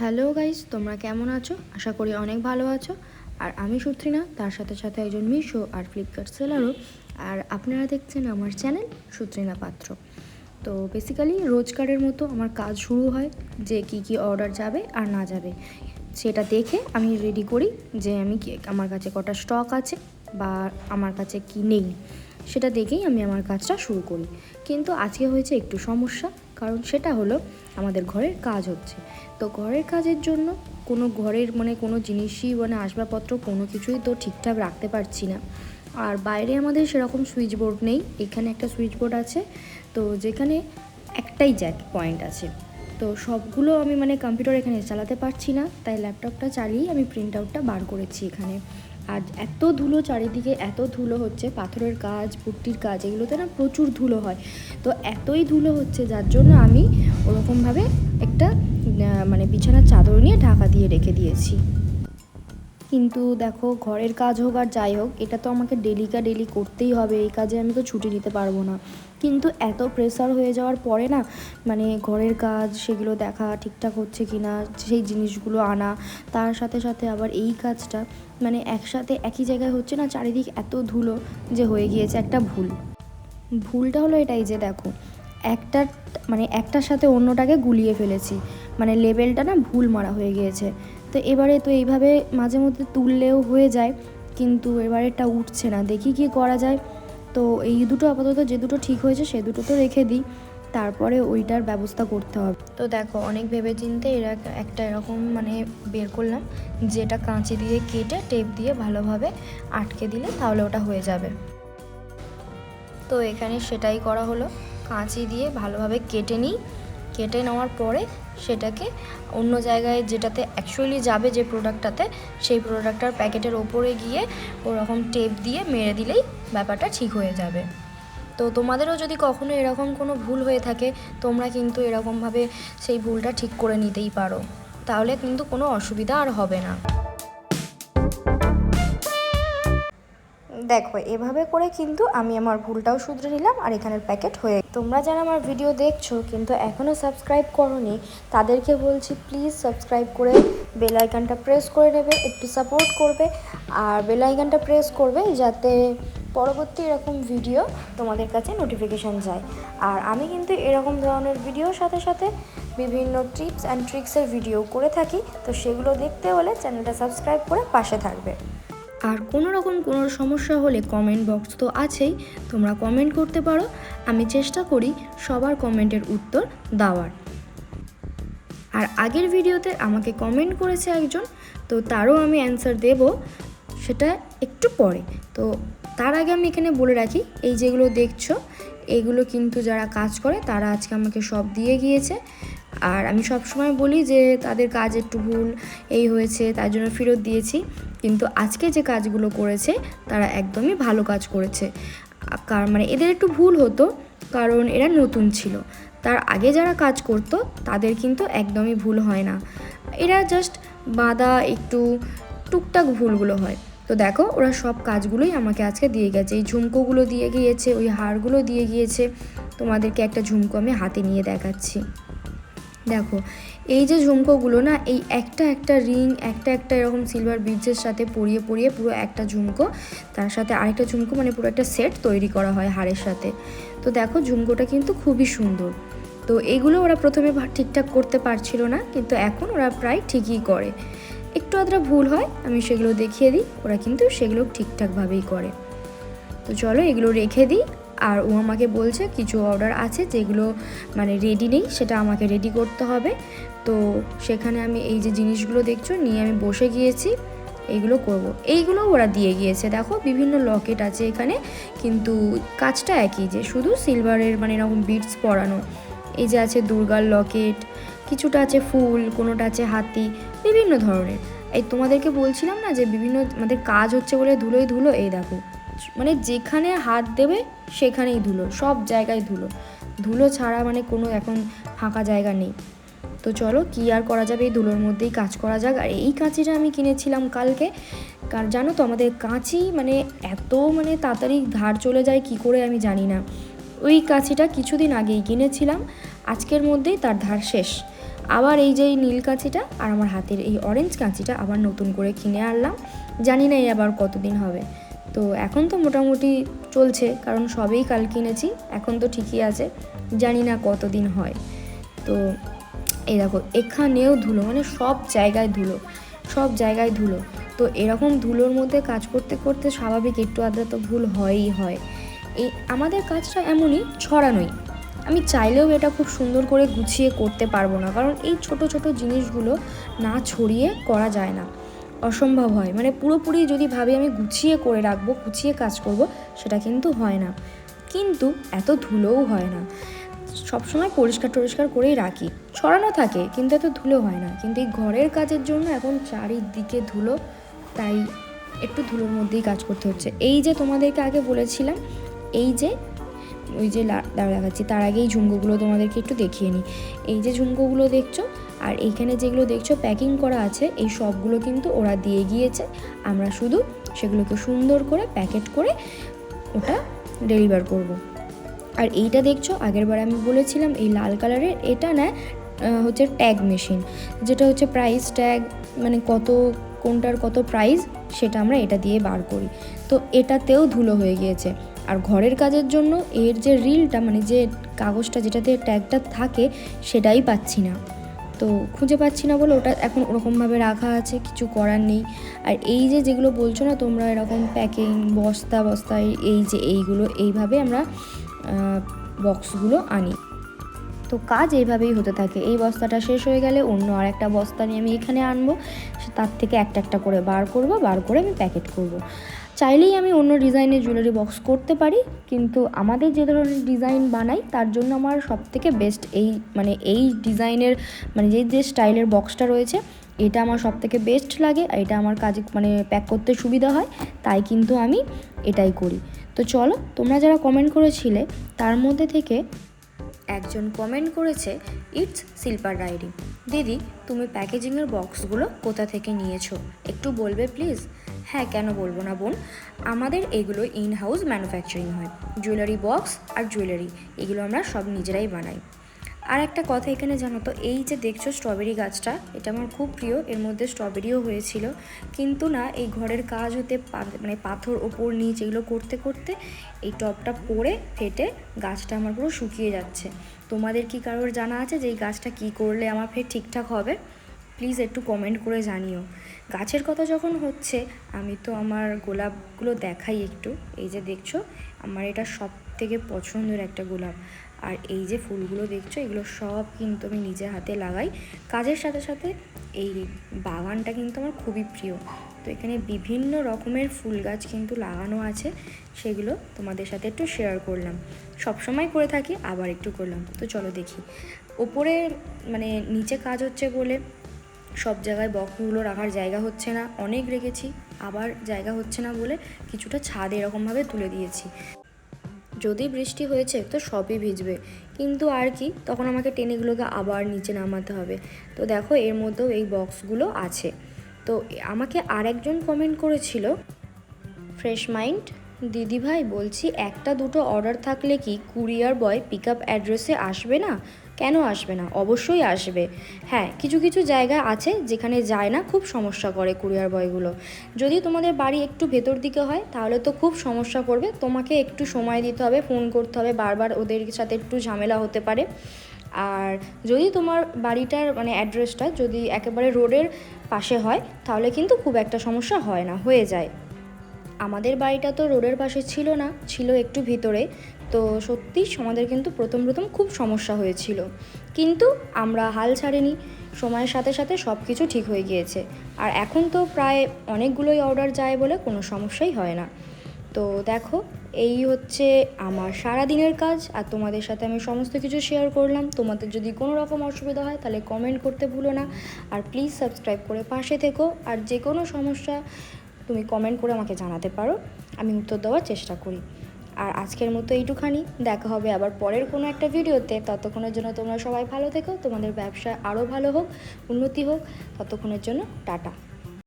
Hello guys, তোমরা কেমন আছো? আশা করি অনেক ভালো আছো। আর আমি সুত্রিনা, তার সাথে সাথে একজন মিশো আর ফ্লিপকার্ট সেলারও আর আপনারা দেখছেন আমার চ্যানেল সুত্রিনা পাত্র। তো বেসিক্যালি রোজকারের মতো আমার কাজ শুরু হয় যে কি কি অর্ডার যাবে আর না যাবে। সেটা দেখে আমি রেডি করি যে আমি আমার কাছে কটা স্টক আছে বা আমার কাছে কি নেই। সেটা দেখেই আমি আমার কাজটা শুরু করি। কিন্তু আজকে হয়েছে একটু সমস্যা। কারণ সেটা হলো আমাদের ঘরের কাজ হচ্ছে। তো ঘরের কাজের জন্য কোনো ঘরের মানে কোনো জিনিসই মানে আসবাবপত্র কোনো কিছুই তো ঠিকঠাক রাখতে পারছি না। আর বাইরে আমাদের সেরকম সুইচ বোর্ড নেই, এখানে একটা সুইচ বোর্ড আছে। তো যেখানে একটাই জ্যাক পয়েন্ট আছে। তো সবগুলো আমি মানে কম্পিউটার এখানে চালাতে পারছি না, তাই ল্যাপটপটা চালিয়েই আমি প্রিন্ট আউটটা বার করেছি এখানে। আর এত ধুলো চারিদিকে, এত ধুলো হচ্ছে, পাথরের কাজ, পুট্টির কাজ, এগুলোতে না প্রচুর ধুলো হয়। তো এতই ধুলো হচ্ছে যার জন্য আমি ওরকমভাবে একটা মানে বিছানার চাদর নিয়ে ঢাকা দিয়ে রেখে দিয়েছি। কিন্তু দেখো, ঘরের কাজ হোক আর যাই হোক, এটা তো আমাকে ডেলিকা ডেলি করতেই হবে, এই কাজে আমি তো ছুটি নিতে পারব না। কিন্তু এত প্রেসার হয়ে যাওয়ার পরে না মানে ঘরের কাজ সেগুলো দেখা ঠিকঠাক হচ্ছে কি না সেই জিনিসগুলো আনা, তার সাথে সাথে আবার এই কাজটা মানে একসাথে একই জায়গায় হচ্ছে না, চারিদিক এত ধুলো যে হয়ে গিয়েছে, একটা ভুল। ভুলটা হলো এটাই যে দেখো, একটা মানে একটার সাথে অন্যটাকে গুলিয়ে ফেলেছি মানে লেভেলটা না ভুল মারা হয়ে গিয়েছে। তো এবারে তো এইভাবে মাঝে মধ্যে তুললেও হয়ে যায়, কিন্তু এবারেটা উঠছে না। দেখি কি করা যায়। তো এই দুটো আপাতত যে দুটো ঠিক হয়েছে সে দুটো তো রেখে দিই। তারপরে ওইটার ব্যবস্থা করতে হবে। তো দেখো, অনেক ভেবে চিনতে এরা একটা এরকম মানে বের করলাম, যেটা কাঁচি দিয়ে কেটে টেপ দিয়ে ভালোভাবে আটকে দিলে তাহলে ওটা হয়ে যাবে। তো এখানে সেটাই করা হলো। কাঁচি দিয়ে ভালোভাবে কেটে নিই। কেটে নেওয়ার পরে সেটাকে অন্য জায়গায় যেটাতে অ্যাকচুয়ালি যাবে যে প্রোডাক্টটাতে সেই প্রোডাক্টটার প্যাকেটের ওপরে গিয়ে ওরকম টেপ দিয়ে মেরে দিলেই ব্যাপারটা ঠিক হয়ে যাবে। তো তোমাদেরও যদি কখনো এরকম কোনো ভুল হয়ে থাকে, তোমরা কিন্তু এরকমভাবে সেই ভুলটা ঠিক করে নিতেই পারো। তাহলে কিন্তু কোনো অসুবিধা আর হবে না। দেখো, এভাবে করে কিন্তু আমি আমার ভুলটাও শুধরে নিলাম আর এখানের প্যাকেট হয়ে তোমরা যারা আমার ভিডিও দেখছ কিন্তু এখনও সাবস্ক্রাইব করোনি, তাদেরকে বলছি প্লিজ সাবস্ক্রাইব করে বেল আইকনটা প্রেস করে নেবে, একটু সাপোর্ট করবে আর বেল আইকনটা প্রেস করবে যাতে পরবর্তী এরকম ভিডিও তোমাদের কাছে নোটিফিকেশান যায়। আর আমি কিন্তু এরকম ধরনের ভিডিওর সাথে সাথে বিভিন্ন টিপস অ্যান্ড ট্রিক্সের ভিডিও করে থাকি, তো সেগুলো দেখতে হলে চ্যানেলটা সাবস্ক্রাইব করে পাশে থাকবে। আর কোনো রকম কোনো সমস্যা হলে কমেন্ট বক্স তো আছেই, তোমরা কমেন্ট করতে পারো। আমি চেষ্টা করি সবার কমেন্টের উত্তর দেওয়ার। আর আগের ভিডিওতে আমাকে কমেন্ট করেছে একজন, তো তারও আমি অ্যান্সার দেব, সেটা একটু পরে। তো তার আগে আমি এখানে বলে রাখি, এই যেগুলো দেখছ, এগুলো কিন্তু যারা কাজ করে, তারা আজকে আমাকে সব দিয়ে গিয়েছে। আর আমি সব সময় বলি যে তাদের কাজ একটু ভুল, এই হয়েছে, তার জন্য ফেরত দিয়েছি। কিন্তু আজকে যে কাজগুলো করেছে, তারা একদমই ভালো কাজ করেছে। কার মানে এদের একটু ভুল হতো, কারণ এরা নতুন ছিল। তার আগে যারা কাজ করতো, তাদের কিন্তু একদমই ভুল হয় না। এরা জাস্ট বাঁধা একটু টুকটাক ভুলগুলো হয়। তো দেখো, ওরা সব কাজগুলোই আমাকে আজকে দিয়ে গেছে। এই ঝুমকোগুলো দিয়ে গিয়েছে, ওই হারগুলো দিয়ে গিয়েছে। তোমাদেরকে একটা ঝুমকো আমি হাতে নিয়ে দেখাচ্ছি। দেখো, এই যে ঝুমকোগুলো না, এই একটা একটা রিং, একটা একটা এরকম সিলভার বিডসের সাথে পরিয়ে পরিয়ে পুরো একটা ঝুমকো, তার সাথে আরেকটা ঝুমকো মানে পুরো একটা সেট তৈরি করা হয় হাড়ের সাথে। তো দেখো, ঝুমকোটা কিন্তু খুবই সুন্দর। তো এগুলো ওরা প্রথমে ঠিকঠাক করতে পারছিল না, কিন্তু এখন ওরা প্রায় ঠিকই করে। একটু আধটা ভুল হয়, আমি সেগুলো দেখিয়ে দিই, ওরা কিন্তু সেগুলো ঠিকঠাকভাবেই করে। তো চলো এগুলো রেখে দিই আর ও আমাকে বলছে কিছু অর্ডার আছে যেগুলো মানে রেডি নেই, সেটা আমাকে রেডি করতে হবে। তো সেখানে আমি এই যে জিনিসগুলো দেখছ, নিয়ে আমি বসে গিয়েছি এইগুলো করব। এইগুলো ওরা দিয়ে গিয়েছে। দেখো, বিভিন্ন লকেট আছে এখানে, কিন্তু কাজটা একই যে শুধু সিলভারের মানে এরকম বিটস পরানো। এই যে আছে দুর্গার লকেট, কিছুটা আছে ফুল, কোনোটা আছে হাতি, বিভিন্ন ধরনের। এই তোমাদেরকে বলছিলাম না যে বিভিন্ন, আমাদের কাজ হচ্ছে বলে ধুলোই ধুলো, এই দেখো। মানে যেখানে হাত দেবে সেখানেই ধুলো, সব জায়গায় ধুলো। ধুলো ছাড়া মানে কোনো এখন ফাঁকা জায়গা নেই। তো চলো কী আর করা যাবে এই ধুলোর মধ্যেই কাজ করা যাক। আর এই কাঁচিটা আমি কিনেছিলাম কালকে। কার, জানো তো আমাদের কাঁচি মানে এত মানে তাড়াতাড়ি ধার চলে যায় কি করে আমি জানি না। ওই কাঁচিটা কিছুদিন আগেই কিনেছিলাম। আজকের মধ্যেই তার ধার শেষ। আবার এই যে নীল কাঁচিটা আর আমার হাতের এই অরেঞ্জ কাঁচিটা আবার নতুন করে কিনে আনলাম। জানি না এই আবার কতদিন হবে। তো এখন তো মোটামুটি চলছে, কারণ সবেই কাল কিনেছি এখন তো ঠিকই আছে, জানি না কতদিন হয়। তো এই দেখো, এখানেও ধুলো মানে সব জায়গায় ধুলো, সব জায়গায় ধুলো। তো এরকম ধুলোর মধ্যে কাজ করতে করতে স্বাভাবিক একটু আধা তো ভুল হয়ই হয়। এই আমাদের কাজটা এমনই, ছড়ানোই। আমি চাইলেও এটা খুব সুন্দর করে গুছিয়ে করতে পারব না, কারণ এই ছোট ছোট জিনিসগুলো না ছড়িয়ে করা যায় না। অসম্ভব হয়। মানে পুরোপুরি যদি ভাবি আমি গুছিয়ে করে রাখব, গুছিয়ে কাজ করব, সেটা কিন্তু হয় না। কিন্তু এত ধুলোও হয় না। সবসময় পরিষ্কার টরিষ্কার করেই রাখি। ছড়ানো থাকে, কিন্তু এত ধুলো হয় না। কিন্তু এই ঘরের কাজের জন্য এখন চারিদিকে ধুলো, তাই একটু ধুলোর মধ্যেই কাজ করতে হচ্ছে। এই যে তোমাদেরকে আগে বলেছিলাম, এই যে, ওই যে দাঁড়া দেখাচ্ছি, তার আগেই ঝুমকোগুলো তোমাদেরকে একটু দেখিয়ে নিই। এই যে ঝুমকোগুলো দেখছ আর এইখানে যেগুলো দেখছ প্যাকিং করা আছে, এই সবগুলো কিন্তু ওরা দিয়ে গিয়েছে। আমরা শুধু সেগুলোকে সুন্দর করে প্যাকেট করে ওটা ডেলিভার করব। আর এইটা দেখছ আগেরবার আমি বলেছিলাম এই লাল কালারের, এটা না হচ্ছে ট্যাগ মেশিন যেটা হচ্ছে প্রাইস ট্যাগ মানে কত, কোনটার কত প্রাইস সেটা আমরা এটা দিয়ে বার করি। তো এটাতেও ধুলো হয়ে গিয়েছে। আর ঘরের কাজের জন্য এর যে রিলটা মানে যে কাগজটা যেটাতে ট্যাগটা থাকে, সেটাই পাচ্ছি না। তো খুঁজে পাচ্ছি না বলে ওটা এখন ওরকমভাবে রাখা আছে, কিছু করার নেই। আর এই যে যেগুলো বলছো না তোমরা এরকম প্যাকিং বস্তা বস্তা, এই- যে এইগুলো, এইভাবে আমরা বক্সগুলো আনি। তো কাজ এইভাবেই হতে থাকে। এই বস্তাটা শেষ হয়ে গেলে অন্য আর একটা বস্তা নিয়ে আমি এখানে আনব তার থেকে একটা একটা করে বার করব, বার করে আমি প্যাকেট করব। চাইলেই আমি অন্য ডিজাইনের জুয়েলারি বক্স করতে পারি, কিন্তু আমাদের যে ধরনের ডিজাইন বানাই, তার জন্য আমার সব থেকে বেস্ট এই মানে এই ডিজাইনের মানে যে যে স্টাইলের বক্সটা রয়েছে, এটা আমার সব থেকে বেস্ট লাগে, আর এটা আমার কাজে মানে প্যাক করতে সুবিধা হয়, তাই কিন্তু আমি এটাই করি। তো চলো, তোমরা যারা কমেন্ট করেছিলে, তার মধ্যে থেকে একজন কমেন্ট করেছে ইটস সিলভার ডায়েরি দিদি, তুমি প্যাকেজিংয়ের বক্সগুলো কোথা থেকে নিয়েছো? একটু বলবে প্লিজ হ্যাঁ কেন বলব না বোন? আমাদের এগুলো ইন হাউস ম্যানুফ্যাকচারিং হয়। জুয়েলারি বক্স আর জুয়েলারি এগুলো আমরা সব নিজেরাই বানাই। আর একটা কথা এখানে জানো তো, এই যে দেখছ স্ট্রবেরি গাছটা, এটা আমার খুব প্রিয়, এর মধ্যে স্ট্রবেরিও হয়েছিল। কিন্তু না, এই ঘরের কাজ হতে মানে পাথর ওপর নিচ এগুলো করতে করতে এই টপটা পড়ে, ফেটে গাছটা আমার পুরো শুকিয়ে যাচ্ছে। তোমাদের কি কারোর জানা আছে যে এই গাছটা কি করলে আমার ফের ঠিকঠাক হবে? প্লিজ একটু কমেন্ট করে জানিও। গাছের কথা যখন হচ্ছে, আমি তো আমার গোলাপগুলো দেখাই একটু। এই যে দেখছ, আমার এটা সব থেকে পছন্দের একটা গোলাপ। আর এই যে ফুলগুলো দেখছ, এগুলো সব কিন্তু আমি নিজের হাতে লাগাই। কাজের সাথে সাথে এই বাগানটা কিন্তু আমার খুবই প্রিয়। তো এখানে বিভিন্ন রকমের ফুল গাছ কিন্তু লাগানো আছে। সেগুলো তোমাদের সাথে একটু শেয়ার করলাম। সব সময় করে থাকি, আবার একটু করলাম। তো চলো দেখি। ওপরে মানে নিচে কাজ হচ্ছে বলে সব জায়গায় বক্সগুলো রাখার জায়গা হচ্ছে না। অনেক রেখেছি, আবার জায়গা হচ্ছে না বলে কিছুটা ছাদ এরকমভাবে তুলে দিয়েছি। যদি বৃষ্টি হয়েছে তো সবই ভিজবে। কিন্তু আর কি, তখন আমাকে টেনেগুলোকে আবার নিচে নামাতে হবে। তো দেখো, এর মধ্যেও এই বক্সগুলো আছে। তো আমাকে আরেকজন কমেন্ট করেছিল ফ্রেশ মাইন্ড দিদি ভাই বলছি, একটা দুটো অর্ডার থাকলে কি কুরিয়ার বয় পিক আপ অ্যাড্রেসে আসবে না? কেন আসবে না? অবশ্যই আসবে। হ্যাঁ কিছু কিছু জায়গা আছে যেখানে যায় না, খুব সমস্যা করে কুরিয়ার বয়গুলো। যদি তোমাদের বাড়ি একটু ভেতর দিকে হয়, তাহলে তো খুব সমস্যা করবে তোমাকে একটু সময় দিতে হবে, ফোন করতে হবে, বারবার ওদের সাথে একটু ঝামেলা হতে পারে। আর যদি তোমার বাড়িটার মানে অ্যাড্রেসটা যদি একেবারে রোডের পাশে হয়, তাহলে কিন্তু খুব একটা সমস্যা হয় না, হয়ে যায়। আমাদের বাড়িটা তো রোডের পাশে ছিল না, ছিল একটু ভিতরে। তো সত্যি আমাদের কিন্তু প্রথম প্রথম খুব সমস্যা হয়েছিল। কিন্তু আমরা হাল ছাড়িনি, সময়ের সাথে সাথে সব কিছু ঠিক হয়ে গিয়েছে। আর এখন তো প্রায় অনেকগুলোই অর্ডার যায় বলে কোনো সমস্যাই হয় না। তো দেখো, এই হচ্ছে আমার সারা দিনের কাজ আর তোমাদের সাথে আমি সমস্ত কিছু শেয়ার করলাম। তোমাদের যদি কোনো রকম অসুবিধা হয় তাহলে কমেন্ট করতে ভুলো না। আর প্লিজ সাবস্ক্রাইব করে পাশে থেকো। আর যে কোনো সমস্যা তুমি কমেন্ট করে আমাকে জানাতে পারো। আমি উত্তর দেওয়ার চেষ্টা করি। আর আজকের মতো এইটুখানি। দেখা হবে আবার পরের কোনো একটা ভিডিওতে। ততক্ষণের জন্য তোমরা সবাই ভালো থেকো। তোমাদের ব্যবসা আরও ভালো হোক, উন্নতি হোক। ততক্ষণের জন্য টাটা।